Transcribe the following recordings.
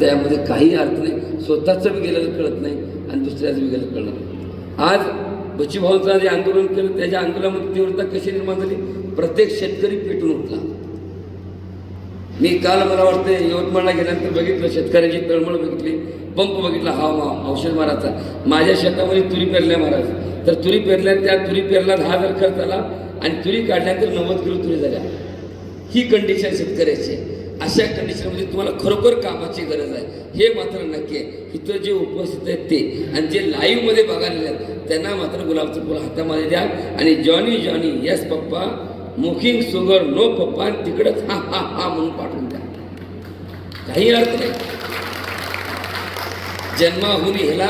त्यामध्ये काही अर्थ नाही. स्वतःचं बी गेलेलं कळत नाही आणि दुसऱ्याचं बी गेलेलं कळत नाही. आज बच्चूभाऊंचं जे आंदोलन केलं त्याच्या आंदोलनामध्ये तीव्रता कशी निर्माण झाली? प्रत्येक शेतकरी पेटून उठला. मी काल मला वाटतं यवतमाळला गेल्यानंतर बघितलं शेतकऱ्याची तळमळ बघितली पंप बघितला हा मा औषध मारायचा. माझ्या शेतामध्ये तुरी पेरल्या महाराज. तर तुरी पेरल्या त्या तुरी पेरला दहा हजार खर्च आला आणि तुरी काढल्यानंतर नव्वद किलो तुरी झाल्या. ही कंडिशन शेतकऱ्याची आहे. अशा कंडिशनमध्ये तुम्हाला खरोखर कामाची गरज आहे. हे मात्र नक्की आहे. इथं जे उपस्थित आहेत ते आणि जे लाईव्हमध्ये बघायला आहेत त्यांना मात्र गुलाबचं फुल हातामध्ये द्या. आणि जॉनी जॉनी यस पप्पा. मुकिंग सुगर नो पप्पा. आणि तिकडंच हा हा हा म्हणून पाठवून द्या. काही अर्थ नाही. जन्माहून हेला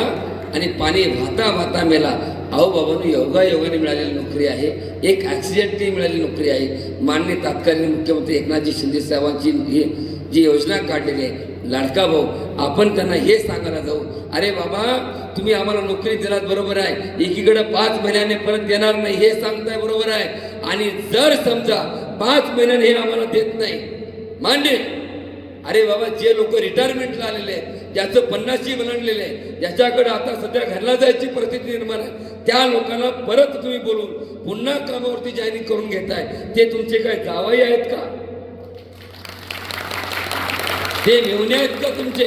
आणि पाणी भाता भाता मेला. अहो बाबांनो योगा योगाने मिळालेली नोकरी आहे. एक ॲक्सिडेंटली मिळालेली नोकरी आहे. मान्य तत्कालीन मुख्यमंत्री एकनाथजी शिंदे साहेबांची ही जी योजना काढलेली आहे. लाडका भाऊ आपण त्यांना हे सांगायला जाऊ. अरे बाबा तुम्ही आम्हाला नोकरी दिलात बरोबर आहे. एकीकडे पाच महिन्याने परत देणार नाही हे सांगताय बरोबर आहे. आणि जर समजा पाच महिन्याने हे आम्हाला देत नाही मान्य. अरे बाबा जे लोक रिटायरमेंटला आलेले आहेत ज्याचं पन्नासशी बनलेलं आहे. ज्याच्याकडे आता सध्या घरला जायची परिस्थिती निर्माण आहे. त्या लोकांना परत तुम्ही बोलून पुन्हा कामावरती जाहीर करून घेताय. ते तुमचे काय जावाई आहेत का? ते मेवणे आहेत का तुमचे?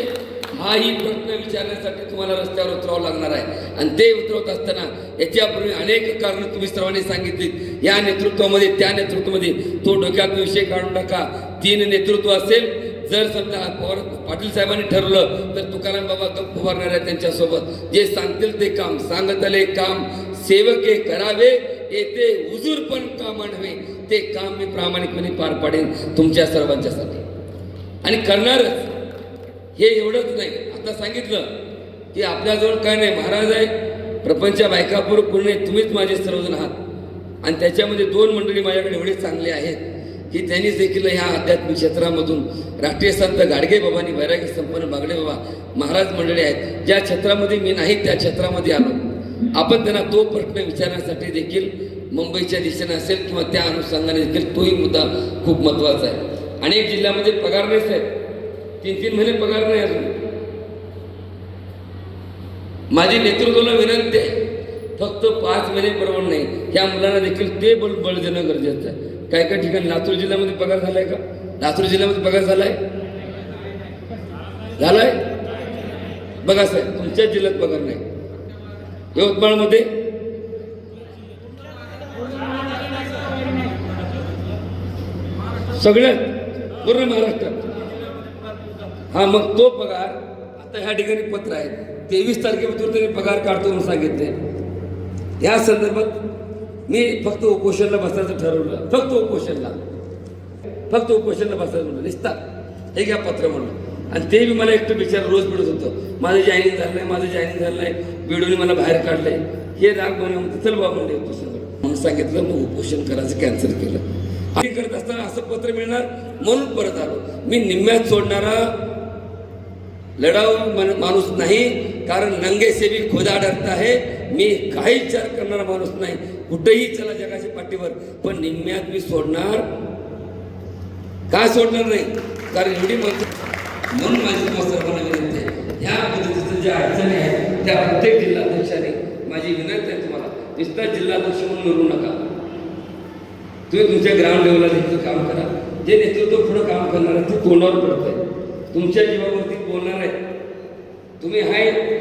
हाही प्रश्न विचारण्यासाठी तुम्हाला रस्त्यावर उतरावं लागणार आहे. आणि ते उतरवत असताना याच्यापूर्वी अनेक कारणं तुम्ही सर्वांनी सांगितली. या नेतृत्वामध्ये त्या नेतृत्वामध्ये तो डोक्यात विषय काढून टाका. तीन नेतृत्व असेल जर समजा पवार पाटील साहेबांनी ठरवलं तर तुकाराम बाबा गप्प उभारणार आहे त्यांच्यासोबत. जे सांगतील ते काम सांगत आले काम सेवके करावे येते हुजूर पण काम आणवे. ते काम मी प्रामाणिकपणे पार पाडेन तुमच्या सर्वांच्यासाठी. आणि करणारच. हे एवढंच नाही. आता सांगितलं की आपल्याजवळ काय नाही. महाराज आहे प्रपंच बायकापूर पूर्ण तुम्हीच माझे सर्वजण आहात. आणि त्याच्यामध्ये दोन मंडळी माझ्याकडे एवढे चांगले आहेत. की त्यांनी देखील ह्या आध्यात्मिक क्षेत्रामधून राष्ट्रीय संत गाडगे बाबांनी वैरागी संपन्न बागडे बाबा महाराज मंडळी आहेत. ज्या क्षेत्रामध्ये मी नाही त्या क्षेत्रामध्ये आलो. आपण त्यांना तो प्रश्न विचारण्यासाठी देखील मुंबईच्या दिशेने असेल किंवा त्या अनुषंगाने देखील तोही मुद्दा खूप महत्त्वाचा आहे. अनेक जिल्ह्यामध्ये पगार नाही साहेब. तीन तीन महिने पगार नाही अजून. माझी नेतृत्वाला विनंती आहे. फक्त पाच महिने परवड नाही. ह्या मुलांना देखील ते बळ बळ देणं गरजेचं आहे. काय काय ठिकाणी लातूर जिल्ह्यामध्ये पगार झालाय का? लातूर जिल्ह्यामध्ये पगार झालाय? झालाय? बघा साहेब तुमच्या जिल्ह्यात पगार नाही. यवतमाळमध्ये? सगळ्यात? पूर्ण महाराष्ट्रात? हा मग तो पगार आता ह्या ठिकाणी पत्र आहे. तेवीस तारखेपासून त्यांनी पगार काढतो म्हणून सांगितले या संदर्भात मी फक्त उपोषणला बसायचं ठरवलं. फक्त उपोषणला. फक्त उपोषणला बसायचं म्हणलं निसता हे घ्या पत्र म्हणलं आणि ते बी मला एकटं बिचार रोज मिळत होतं. माझं जॉईनिंग झालं नाही माझं जॉईनिंग झालं नाही. बिडूने मला बाहेर काढलंय. हे राग म्हणून म्हणतो चल बाबा म्हणले उपोषण म्हणून सांगितलं मग उपोषण करायचं कॅन्सल केलं. आम्ही करत असताना असं पत्र मिळणार म्हणून परत आलो. मी निम्म्यात सोडणारा लढाऊ माणूस नाही कारण नंगे से भी खुदा डरता है मी काही विचार करणारा माणूस नाही. कुठेही चला जगाच्या पाठीवर. पण निम्म्यात मी सोडणार का सोडणार नाही? कारण एवढी माणसं म्हणून माझी तुम्हाला सर्वांना विनंती आहे. ह्या पद्धतीचं ज्या अडचणी आहेत त्या प्रत्येक जिल्हाध्यक्षाने माझी विनंती आहे तुम्हाला. नुसता जिल्हाध्यक्ष म्हणून म्हणू नका. तुम्ही तुमच्या ग्राउंड लेवलला देखील काम करा. जे नेतृत्व पुढं काम करणार आहे ते तोंडावर पडत आहे तुमच्या जीवावरती बोलणार आहे. तुम्ही हाय हे